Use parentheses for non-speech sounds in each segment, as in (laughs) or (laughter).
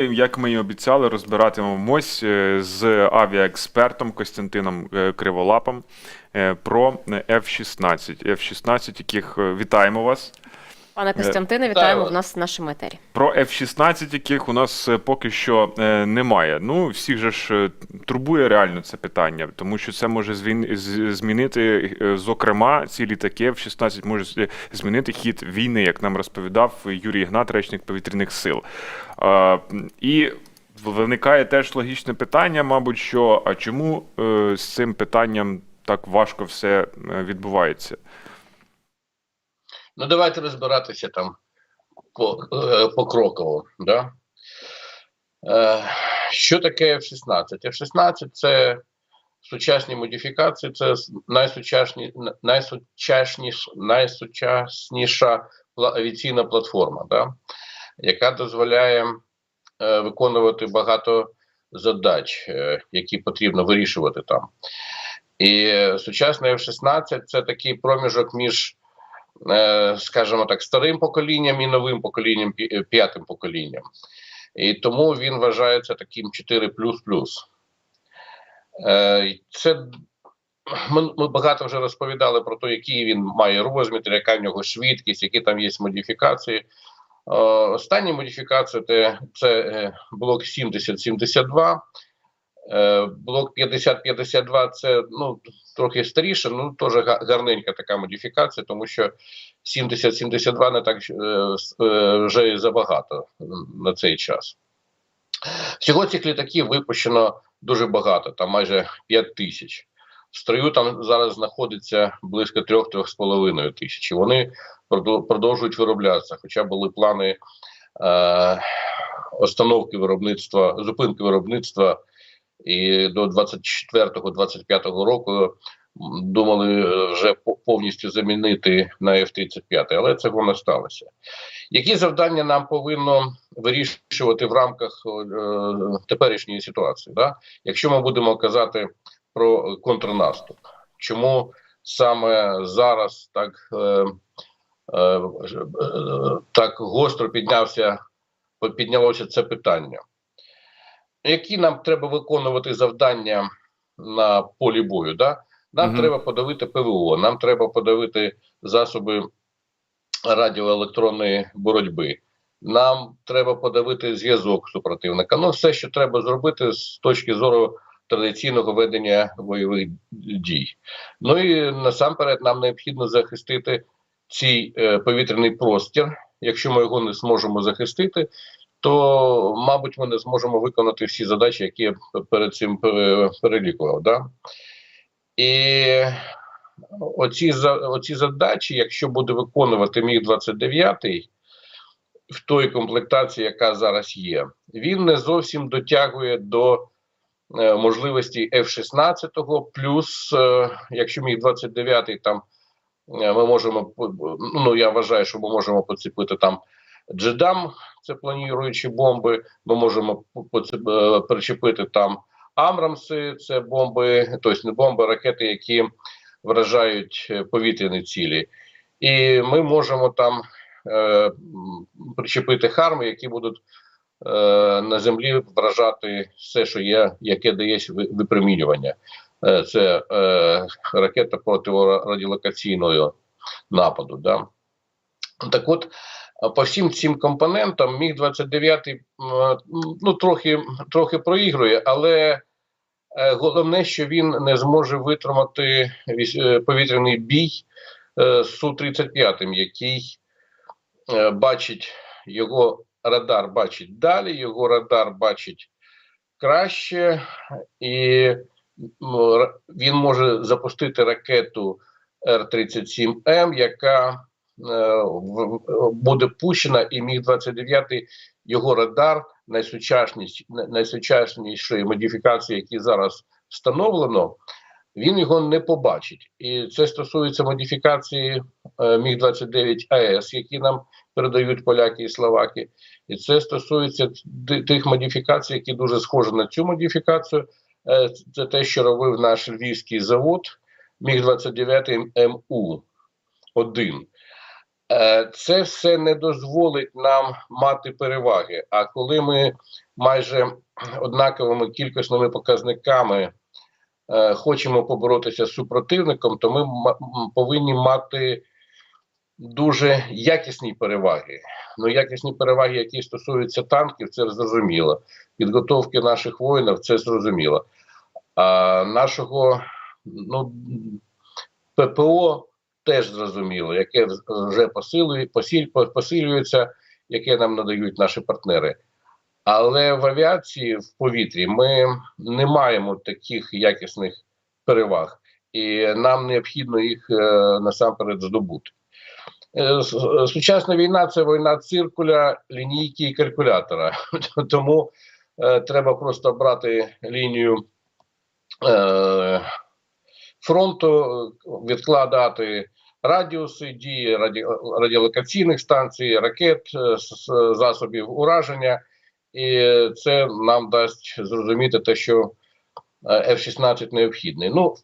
Як ми і обіцяли, розбиратимемось е, з авіаекспертом Костянтином е, Криволапом е, про F-16. F-16, яких вітаємо вас. Пане Костянтине, вітаємо в нас в нашому етері. Про F-16, яких у нас е, поки що е, немає. Ну, всіх же ж е, турбує реально це питання, тому що це може змінити, е, зокрема, ці літаки F-16 може змінити хід війни, як нам розповідав Юрій Ігнат, речник повітряних сил. І виникає теж логічне питання, мабуть, що а чому е, з цим питанням так важко все е, відбувається? Ну, давайте розбиратися там по, е, покроково. Да? Е, що таке F-16? F-16 це сучасні модифікації, це найсучасні, найсучасніш, найсучасніша авіаційна платформа, да? яка дозволяє е, виконувати багато задач, які потрібно вирішувати там. І сучасний F-16 це такий проміжок між скажімо так, старим поколінням і новим поколінням, е, п'ятим поколінням. І тому він вважається таким 4 Е, Це ми, багато вже розповідали про те, який він має розмір, яка в нього швидкість, які там є модифікації. Е, Останні модифікації це, е, блок 70-72. Е, Блок 50-52 це ну, трохи старіше, ну теж гарненька така модифікація, тому що 70-72 не так е, е, вже забагато на цей час. Всього цих літаків випущено дуже багато, там майже 5 тисяч. В строю там зараз знаходиться близько 3-3,5 тисяч. Вони продовжують вироблятися, хоча були плани е, остановки виробництва, зупинки виробництва і до 24-25 року думали е, вже по- повністю замінити на F-35, але цього не сталося. Які завдання нам повинно вирішувати в рамках е, теперішньої ситуації? Да? Якщо ми будемо казати про контрнаступ, чому саме зараз так, е, е, е, так гостро піднявся, піднялося це питання? Які нам треба виконувати завдання на полі бою. Да? Нам Мгм. треба подавити ПВО, нам треба подавити засоби радіоелектронної боротьби. Нам треба подавити зв'язок супротивника. Ну, все, що треба зробити з точки зору традиційного ведення бойових дій. Ну і насамперед нам необхідно захистити цей е, повітряний простір. Якщо ми його не зможемо захистити, то, мабуть, ми не зможемо виконати всі задачі, які я перед цим перелікував. Да? І оці, оці задачі, якщо буде виконувати міг 29 в той комплектації, яка зараз є, він не зовсім дотягує до е, можливості F-16, плюс, е, якщо міг 29 там е, ми можемо ну я вважаю, що ми можемо поцепити там джедам, це планіруючі бомби. Ми можемо е, причепити там Амрамси, це бомби, тобто не бомби, а ракети, які вражають е, повітряні цілі. І ми можемо там е, причепити харми, які будуть е, на землі вражати все, що є, яке дає випромінювання. Е, це е, ракета протирадіолокаційного нападу. Да? Так от, по всім цим компонентам міг 29 м, ну, трохи, трохи проігрує, але е, головне, що він не зможе витримати е, повітряний бій е, з Су-35, який е, бачить його радар бачить далі, його радар бачить краще, і він може запустити ракету Р-37М, яка буде пущена, і міг 29 його радар найсучасніш, найсучаснішої модифікації, які зараз встановлено, він його не побачить. І це стосується модифікації е, міг 29 АЕС, які нам передають поляки і словаки. І це стосується тих модифікацій, які дуже схожі на цю модифікацію. Е, Це те, що робив наш львівський завод міг 29 МУ 1 Е, Це все не дозволить нам мати переваги. А коли ми майже однаковими кількісними показниками е, хочемо поборотися з супротивником, то ми повинні мати дуже якісні переваги. Ну, якісні переваги, які стосуються танків, це зрозуміло. Підготовки наших воїнів, це зрозуміло. А нашого ну, ППО теж зрозуміло, яке вже посилює, посилюється, яке нам надають наші партнери. Але в авіації в повітрі ми не маємо таких якісних переваг, і нам необхідно їх е, насамперед здобути. Е, Сучасна війна це війна циркуля, лінійки і калькулятора. (laughs) Тому е, треба просто брати лінію е, фронту, е, відкладати радіуси дії раді, радіолокаційних станцій, ракет, е, засобів ураження, і це нам дасть зрозуміти те, що е, F-16 необхідний. Ну,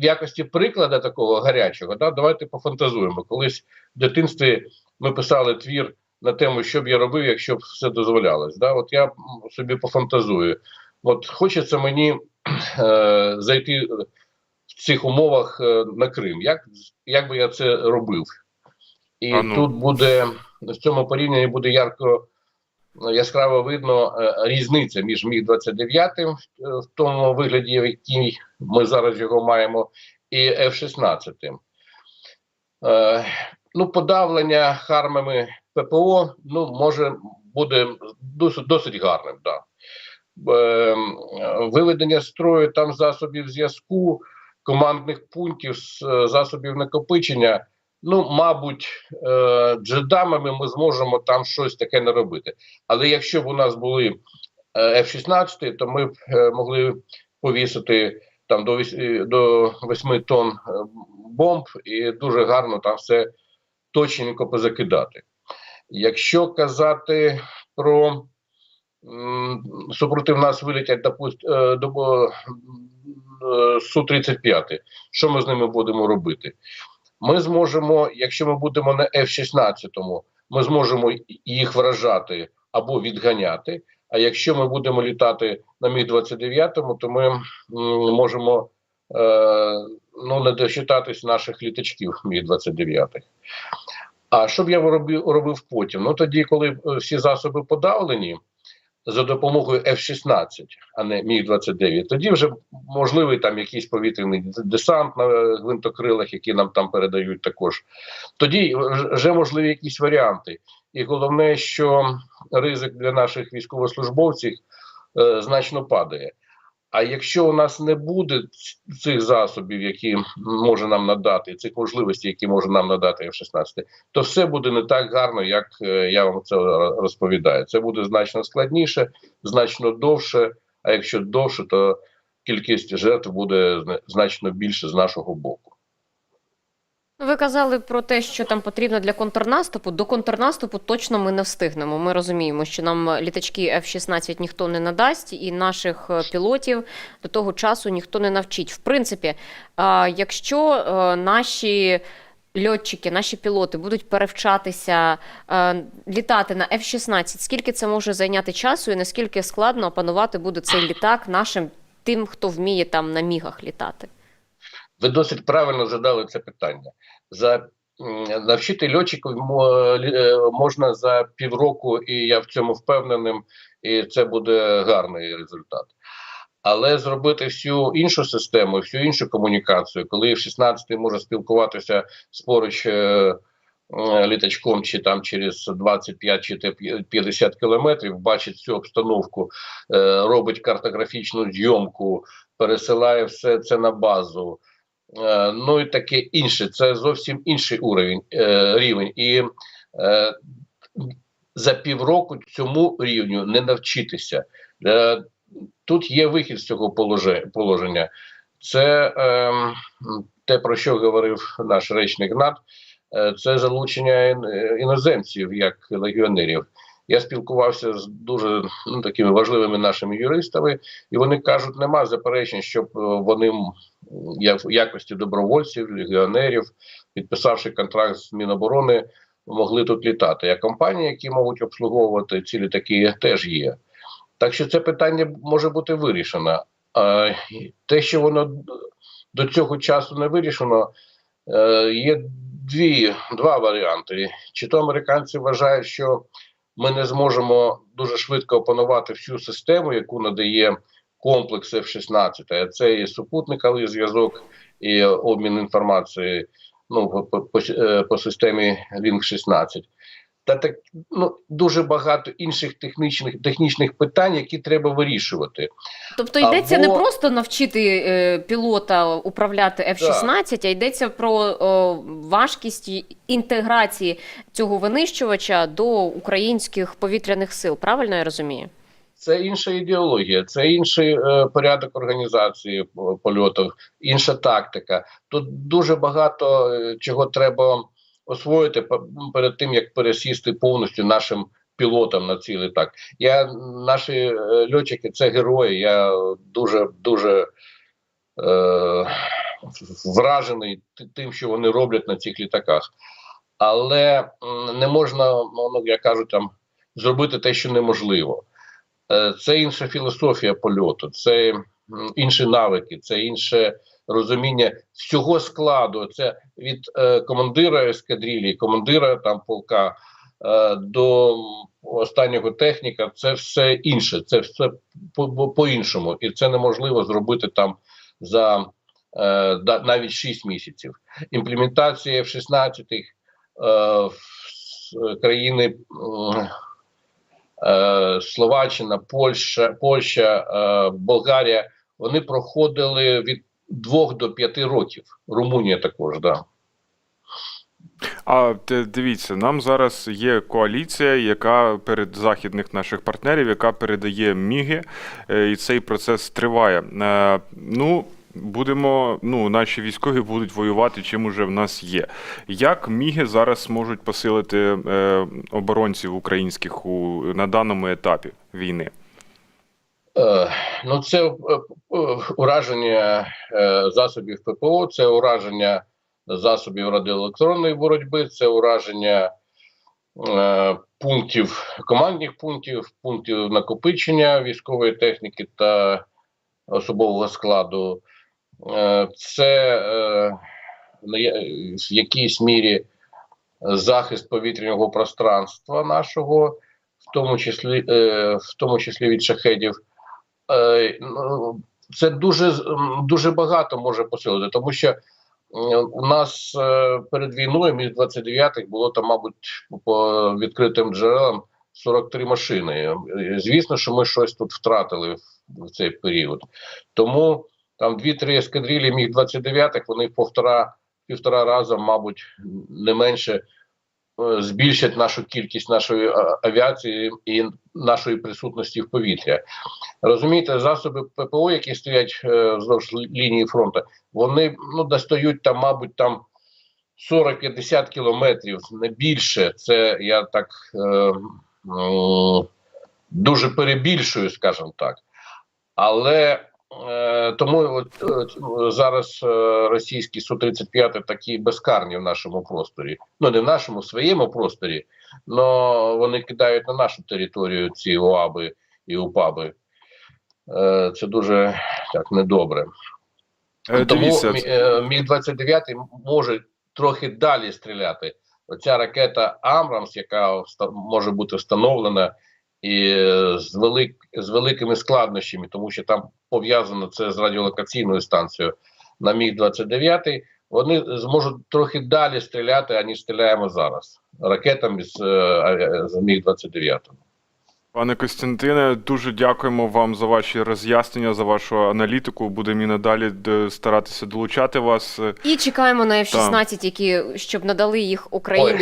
в якості прикладу такого гарячого, да, давайте пофантазуємо. Колись в дитинстві ми писали твір на тему, що б я робив, якщо б все дозволялось. Да? От я собі пофантазую. От хочеться мені е, зайти в цих умовах е, на Крим. Як, як би я це робив? І А ну. тут буде в цьому порівнянні буде ярко яскраво видно е, різниця між міг 29 в, в тому вигляді, в якій ми зараз його маємо, і F-16. Е, ну, подавлення хармами ППО ну, може буде досить, досить гарним. Да. Е, виведення строю там засобів зв'язку, командних пунктів, е, засобів накопичення. Ну, мабуть, е, джедамами ми зможемо там щось таке не робити. Але якщо б у нас були е, F-16, то ми б могли повісити там до, віс- е, до 8 тонн бомб і дуже гарно там все точненько позакидати. Якщо казати про супротив нас вилетять допуст, е, до е, Су-35, що ми з ними будемо робити? Ми зможемо, якщо ми будемо на F-16, ми зможемо їх вражати або відганяти. А якщо ми будемо літати на Міг-29, то ми можемо е, ну, не дочитатись наших літачків Міг-29. А що б я робив, робив потім? Ну тоді, коли е, всі засоби подавлені за допомогою F-16, а не Міг-29, тоді вже можливий там якийсь повітряний десант на гвинтокрилах, які нам там передають також. Тоді вже можливі якісь варіанти. І головне, що ризик для наших військовослужбовців е, значно падає. А якщо у нас не буде цих засобів, які може нам надати, цих можливостей, які може нам надати F-16, то все буде не так гарно, як е, я вам це розповідаю. Це буде значно складніше, значно довше. А якщо довше, то кількість жертв буде зна- значно більше з нашого боку. Ви казали про те, що там потрібно для контрнаступу. До контрнаступу точно ми не встигнемо. Ми розуміємо, що нам літачки F-16 ніхто не надасть, і наших е, пілотів до того часу ніхто не навчить. В принципі, якщо е, наші льотчики, наші пілоти будуть перевчатися е, літати на F-16, скільки це може зайняти часу, і наскільки складно опанувати буде цей літак нашим тим, хто вміє там на мігах літати? Ви досить правильно задали це питання. За навчити льотчиків е, можна за півроку, і я в цьому впевненим, і це буде гарний результат. Але зробити всю іншу систему, всю іншу комунікацію, коли в 16-й може спілкуватися з поруч е, е, літачком, чи там через 25 чи те 50 кілометрів, бачить всю обстановку, робить картографічну зйомку, пересилає все це на базу. Е, ну і таке інше. Це зовсім інший уровень, е, рівень. І е, за півроку цьому рівню не навчитися. Тут є вихід з цього положення. Це е, те, про що говорив наш речник НАТ, це залучення іноземців як легіонерів. Я спілкувався з дуже ну, такими важливими нашими юристами, і вони кажуть, нема заперечень, щоб е, вони м, я- в якості добровольців, легіонерів, підписавши контракт з Міноборони, могли тут літати. А компанії, які можуть обслуговувати ці літаки, теж є. Так що це питання може бути вирішено. Е, Те, що воно до цього часу не вирішено, е, є дві, два варіанти. Чи то американці вважають, що ми не зможемо дуже швидко опанувати всю систему, яку надає комплекс F-16, а це і супутниковий зв'язок, і обмін інформацією ну, по, по, по, е, системі Link 16. Та так ну дуже багато інших технічних технічних питань, які треба вирішувати. Тобто йдеться не просто навчити е, пілота управляти F-16, а йдеться про о, важкість інтеграції цього винищувача до українських повітряних сил. Правильно я розумію? Це інша ідеологія, це інший е, порядок організації по- польотів, інша тактика. Тут дуже багато е, чого треба освоїти перед тим, як пересісти повністю нашим пілотам на цей літак. Я наші е, льотчики це герої. Я дуже дуже е, вражений тим, що вони роблять на цих літаках. Але не можна, ну як кажуть, там зробити те, що неможливо. Е, Це інша філософія польоту, це інші навики, це інше розуміння всього складу. Це від е, командира ескадрилі, командира там полка е, до останнього техніка. Це все інше, це все по- по- по-іншому, і це неможливо зробити там за е, навіть 6 місяців. Імплементація F-16 е, в с- країни. м, е, Словаччина, Польща, Польща, е, Болгарія, вони проходили від двох до п'яти років. Румунія також, да. А дивіться, нам зараз є коаліція, яка перед західних наших партнерів, яка передає міги, е, і цей процес триває. Е, Ну, будемо, ну, наші військові будуть воювати, чим уже в нас є. Як міги зараз можуть посилити е, оборонців українських у, на даному етапі війни? Е, ну, це е, е, ураження засобів ППО, це ураження засобів радіоелектронної боротьби, це ураження пунктів, командних пунктів, пунктів накопичення військової техніки та особового складу. Це в якійсь мірі захист повітряного пространства нашого, в тому числі, в тому числі від шахедів. Е, це дуже дуже багато може посилити, тому що у нас е, перед війною між 29-х було там, мабуть, по відкритим джерелам 43 машини. Звісно, що ми щось тут втратили в, цей період. Тому там 2-3 ескадрилі міг 29-х, вони в півтора, рази, мабуть, не менше збільшать нашу кількість нашої авіації і нашої присутності в повітря. Розумієте, засоби ППО, які стоять е, вздовж лінії фронту, вони ну достають там, мабуть, там 40-50 кілометрів, не більше. Це я так е, дуже перебільшую, скажімо так. Але е, тому от, е, зараз е, російські Су-35 такі безкарні в нашому просторі. Ну, не в нашому, в своєму просторі, але вони кидають на нашу територію ці УАБи і УПАБи. Е, це дуже так недобре. Е, Тому Мі- е, Міг-29 може трохи далі стріляти. Оця ракета Амрамс, яка може бути встановлена і е, з, велик, з великими складнощами, тому що там пов'язано це з радіолокаційною станцією на Міг-29, вони зможуть трохи далі стріляти, аніж стріляємо зараз ракетами з, е, з Міг-29. Пане Костянтине, дуже дякуємо вам за ваші роз'яснення, за вашу аналітику. Будемо і надалі старатися долучати вас. І чекаємо на F-16, які щоб надали їх Україні